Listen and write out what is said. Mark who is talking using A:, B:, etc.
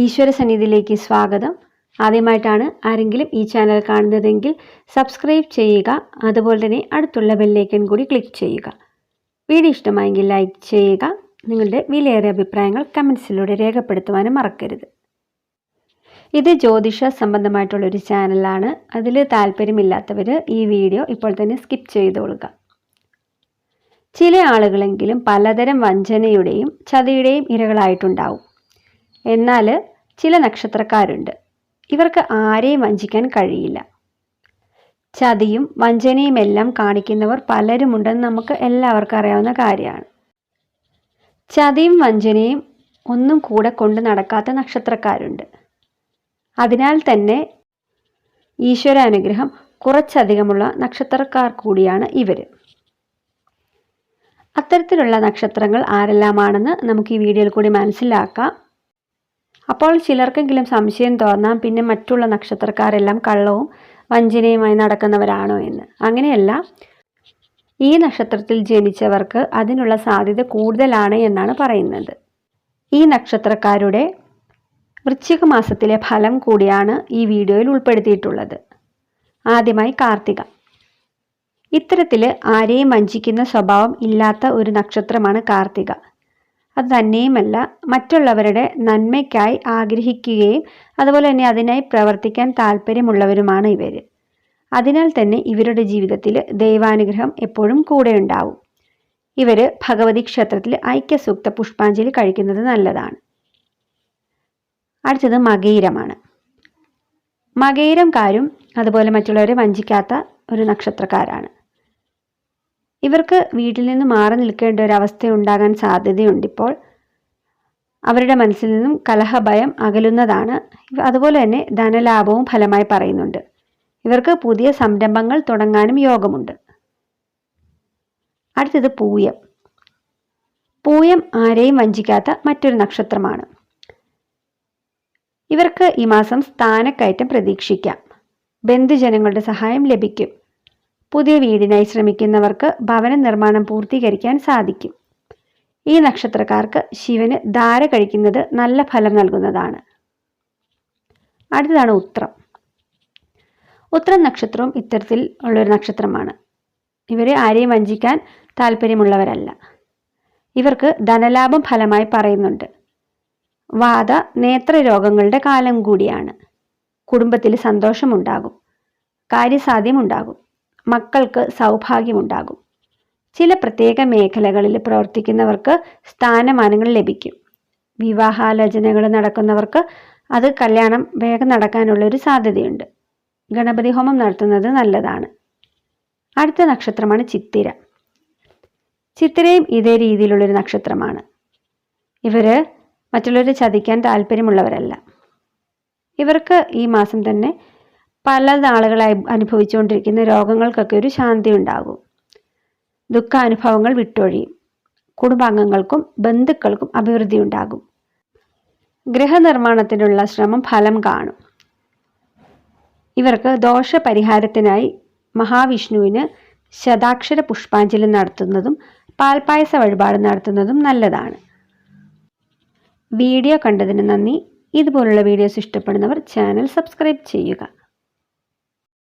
A: ഈശ്വര സന്നിധിയിലേക്ക് സ്വാഗതം. ആദ്യമായിട്ടാണ് ആരെങ്കിലും ഈ ചാനൽ കാണുന്നതെങ്കിൽ സബ്സ്ക്രൈബ് ചെയ്യുക അതുപോലെ തന്നെ അടുത്തുള്ള ബെല്ലേക്കൻ കൂടി ക്ലിക്ക് ചെയ്യുക. വീഡിയോ ഇഷ്ടമായെങ്കിൽ ലൈക്ക് ചെയ്യുക നിങ്ങളുടെ വിലയേറിയ അഭിപ്രായങ്ങൾ കമൻസിലൂടെ രേഖപ്പെടുത്തുവാനും മറക്കരുത്. ഇത് ജ്യോതിഷ സംബന്ധമായിട്ടുള്ളൊരു ചാനലാണ്. അതിൽ താല്പര്യമില്ലാത്തവർ ഈ വീഡിയോ ഇപ്പോൾ തന്നെ സ്കിപ്പ് ചെയ്തോളുക. ചില ആളുകളെങ്കിലും പലതരം വഞ്ചനയുടെയും ചതിയുടെയും ഇരകളായിട്ടുണ്ടാവും. എന്നാൽ ചില നക്ഷത്രക്കാരുണ്ട്. ഇവർക്ക് ആരെയും വഞ്ചിക്കാൻ കഴിയില്ല. ചതിയും വഞ്ചനയും എല്ലാം കാണിക്കുന്നവർ പലരുമുണ്ടെന്ന് നമുക്ക് എല്ലാവർക്കും അറിയാവുന്ന കാര്യമാണ്. ചതിയും വഞ്ചനയും ഒന്നും കൂടെ കൊണ്ട് നടക്കാത്ത നക്ഷത്രക്കാരുണ്ട്. അതിനാൽ തന്നെ ഈശ്വര അനുഗ്രഹം കുറച്ചധികമുള്ള നക്ഷത്രക്കാർ കൂടിയാണ് ഇവർ അത്തരത്തിലുള്ള നക്ഷത്രങ്ങൾ ആരെല്ലാമാണെന്ന് നമുക്ക് ഈ വീഡിയോയിൽ കൂടി മനസ്സിലാക്കാം. അപ്പോൾ ചിലർക്കെങ്കിലും സംശയം തോന്നാം പിന്നെ മറ്റുള്ള നക്ഷത്രക്കാരെല്ലാം കള്ളവും വഞ്ചനയുമായി നടക്കുന്നവരാണോ എന്ന്. അങ്ങനെയല്ല ഈ നക്ഷത്രത്തിൽ ജനിച്ചവർക്ക് അതിനുള്ള സാധ്യത കൂടുതലാണ് എന്നാണ് പറയുന്നത്. ഈ നക്ഷത്രക്കാരുടെ വൃശ്ചിക മാസത്തിലെ ഫലം കൂടിയാണ് ഈ വീഡിയോയിൽ ഉൾപ്പെടുത്തിയിട്ടുള്ളത്. ആദ്യമായി കാർത്തിക. ഇത്തരത്തിൽ ആരെയും വഞ്ചിക്കുന്ന സ്വഭാവം ഇല്ലാത്ത ഒരു നക്ഷത്രമാണ് കാർത്തിക. അത് തന്നെയുമല്ല മറ്റുള്ളവരുടെ നന്മയ്ക്കായി ആഗ്രഹിക്കുകയും അതുപോലെ തന്നെ അതിനായി പ്രവർത്തിക്കാൻ താല്പര്യമുള്ളവരുമാണ് ഇവർ അതിനാൽ തന്നെ ഇവരുടെ ജീവിതത്തിൽ ദൈവാനുഗ്രഹം എപ്പോഴും കൂടെ ഉണ്ടാവും. ഇവർ ഭഗവതി ക്ഷേത്രത്തിൽ ഐക്യസൂക്ത പുഷ്പാഞ്ജലി കഴിക്കുന്നത് നല്ലതാണ്. അടുത്തത് മകയിരമാണ് മകയിരംകാരും അതുപോലെ മറ്റുള്ളവരെ വഞ്ചിക്കാത്ത ഒരു നക്ഷത്രക്കാരാണ്. ഇവർക്ക് വീട്ടിൽ നിന്ന് മാറി നിൽക്കേണ്ട ഒരു അവസ്ഥ ഉണ്ടാകാൻ സാധ്യതയുണ്ട് ഇപ്പോൾ അവരുടെ മനസ്സിൽ നിന്നും കലഹഭയം അകലുന്നതാണ്. അതുപോലെ തന്നെ ധനലാഭവും ഫലമായി പറയുന്നുണ്ട്. ഇവർക്ക് പുതിയ സംരംഭങ്ങൾ തുടങ്ങാനും യോഗമുണ്ട്. അടുത്തത് പൂയം. പൂയം ആരെയും വഞ്ചിക്കാത്ത മറ്റൊരു നക്ഷത്രമാണ്. ഇവർക്ക് ഈ മാസം സ്ഥാനക്കയറ്റം പ്രതീക്ഷിക്കാം. ബന്ധുജനങ്ങളുടെ സഹായം ലഭിക്കും. പുതിയ വീടിനായി ശ്രമിക്കുന്നവർക്ക് ഭവന നിർമ്മാണം പൂർത്തീകരിക്കാൻ സാധിക്കും. ഈ നക്ഷത്രക്കാർക്ക് ശിവന് ധാര കഴിക്കുന്നത് നല്ല ഫലം നൽകുന്നതാണ്. അടുത്തതാണ് ഉത്രം. ഉത്രം നക്ഷത്രവും ഇത്തരത്തിൽ ഉള്ളൊരു നക്ഷത്രമാണ്. ഇവരെ ആരെയും വഞ്ചിക്കാൻ താല്പര്യമുള്ളവരല്ല. ഇവർക്ക് ധനലാഭം ഫലമായി പറയുന്നുണ്ട്. വാദ നേത്ര രോഗങ്ങളുടെ കാലം കൂടിയാണ്. കുടുംബത്തിൽ സന്തോഷമുണ്ടാകും. കാര്യസാധ്യമുണ്ടാകും. മക്കൾക്ക് സൗഭാഗ്യമുണ്ടാകും. ചില പ്രത്യേക മേഖലകളിൽ പ്രവർത്തിക്കുന്നവർക്ക് സ്ഥാനമാനങ്ങൾ ലഭിക്കും. വിവാഹാലോചനകൾ നടക്കുന്നവർക്ക് അത് കല്യാണം വേഗം നടക്കാനുള്ള ഒരു സാധ്യതയുണ്ട്. ഗണപതി ഹോമം നടത്തുന്നത് നല്ലതാണ്. അടുത്ത നക്ഷത്രമാണ് ചിത്തിര. ചിത്തിരയും ഇതേ രീതിയിലുള്ളൊരു നക്ഷത്രമാണ്. ഇവർ മറ്റുള്ളവരെ ചതിക്കാൻ താല്പര്യമുള്ളവരല്ല. ഇവർക്ക് ഈ മാസം തന്നെ പല നാളുകളായി അനുഭവിച്ചുകൊണ്ടിരിക്കുന്ന രോഗങ്ങൾക്കൊക്കെ ഒരു ശാന്തി ഉണ്ടാകും. ദുഃഖാനുഭവങ്ങൾ വിട്ടൊഴിയും. കുടുംബാംഗങ്ങൾക്കും ബന്ധുക്കൾക്കും അഭിവൃദ്ധി ഉണ്ടാകും. ഗൃഹനിർമ്മാണത്തിനുള്ള ശ്രമം ഫലം കാണും. ഇവർക്ക് ദോഷപരിഹാരത്തിനായി മഹാവിഷ്ണുവിന് ശതാക്ഷര പുഷ്പാഞ്ജലി നടത്തുന്നതും പാൽപായസ വഴിപാട് നടത്തുന്നതും നല്ലതാണ്. വീഡിയോ കണ്ടതിന് നന്ദി. ഇതുപോലുള്ള വീഡിയോസ് ഇഷ്ടപ്പെടുന്നവർ ചാനൽ സബ്സ്ക്രൈബ് ചെയ്യുക.